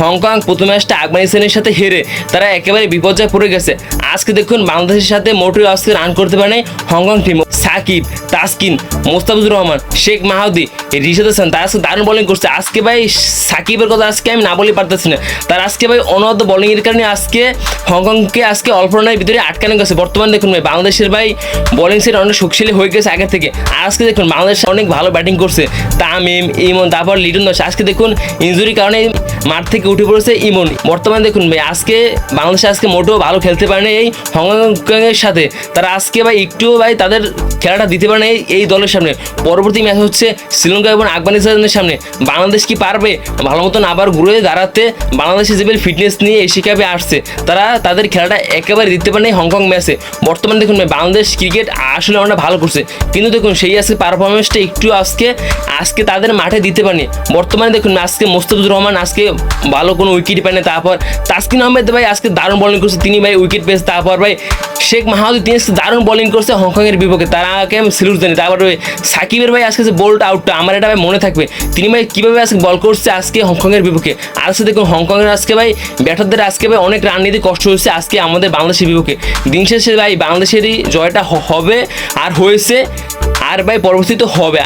Hong Kong প্রথম ম্যাচটা আফগানিস্তানের সাথে হেরে তারা একেবারে বিপর্যয় পড়ে গেছে। আজকে দেখুন বাংলাদেশের সাথে মোটেও আজকে রান করতে পারে Hong Kong team Shakib, Taskin, Mustafizur Rahman, Sheikh Mahedi Rishad Hasan, তারা আজকে দারুণ বোলিং করছে। আজকে ভাই সাকিবের কথা আজকে আমি না বলে পারতেছি না। তার আজকে ভাই অনবদ্য বোলিংয়ের কারণে আজকে হংকংকে আজকে অল্প রানের ভিতরে আটকানো গেছে। বর্তমানে দেখুন ভাই, বাংলাদেশের ভাই বোলিং সেট অনেক শক্তিশালী হয়ে গেছে আগে থেকে। আজকে দেখুন বাংলাদেশ অনেক ভালো ব্যাটিং করছে। তামিম, ইমন, তারপর লিটন দাস আজকে দেখুন ইঞ্জুরির কারণে মাঠ থেকে উঠে পড়েছে ইমন। বর্তমানে দেখুন ভাই, আজকে বাংলাদেশ আজকে মোটেও ভালো খেলতে পারে না এই হংকংয়ের সাথে। তারা আজকে ভাই একটুও ভাই তাদের খেলাটা দিতে পারে না এই- দলের সামনে। পরবর্তী ম্যাচ হচ্ছে শ্রীলঙ্কা এবং আফগানিস্তানের সামনে। বাংলাদেশ কি পারবে? ভালো মতন আবার ঘুরে দাঁড়াতে বাংলাদেশের যে ফিটনেস নিয়ে এশিয়া কাপে আসছে, তারা তাদের খেলাটা একেবারে দিতে পারে হংকং ম্যাচে। বর্তমানে দেখুন বাংলাদেশ ক্রিকেট আসলে অনেক ভালো করছে। কিন্তু দেখুন, সেই আজকে পারফরমেন্সটা একটু আজকে আজকে তাদের মাঠে দিতে পারেনি বর্তমানে দেখুন আজকে মোস্তাফিজুর রহমান আজকে ভালো কোনো উইকেট পায়নি তারপর তাসকিন আহমেদ ভাই আজকে দারুণ বলিং করছে, তিনি ভাই উইকেট পেয়েছে, তারপর ভাই শেখ মাহাদি তিনি দারুণ বলিং করছে হংকংয়ের বিপক্ষে। তারাকে আমি সিলুট জানি। তারপর সাকিবের ভাই আজকে যে বোল্ড আউটটা আমার এটা ভাই মনে থাকবে। তিনি ভাই কীভাবে আজকে বল করছে আজকে হংকংয়ের বিপক্ষে? আর সে দেখুন, হংকংয়ের আজকে ভাই ব্যাটারদের আজকে ভাই অনেক রান নিতে কষ্ট হয়েছে আজকে আমাদের বাংলাদেশের বিপক্ষে। দিন শেষে ভাই বাংলাদেশেরই জয়টা হবে আর হয়েছে, আর ভাই পরবর্তীতে হবে।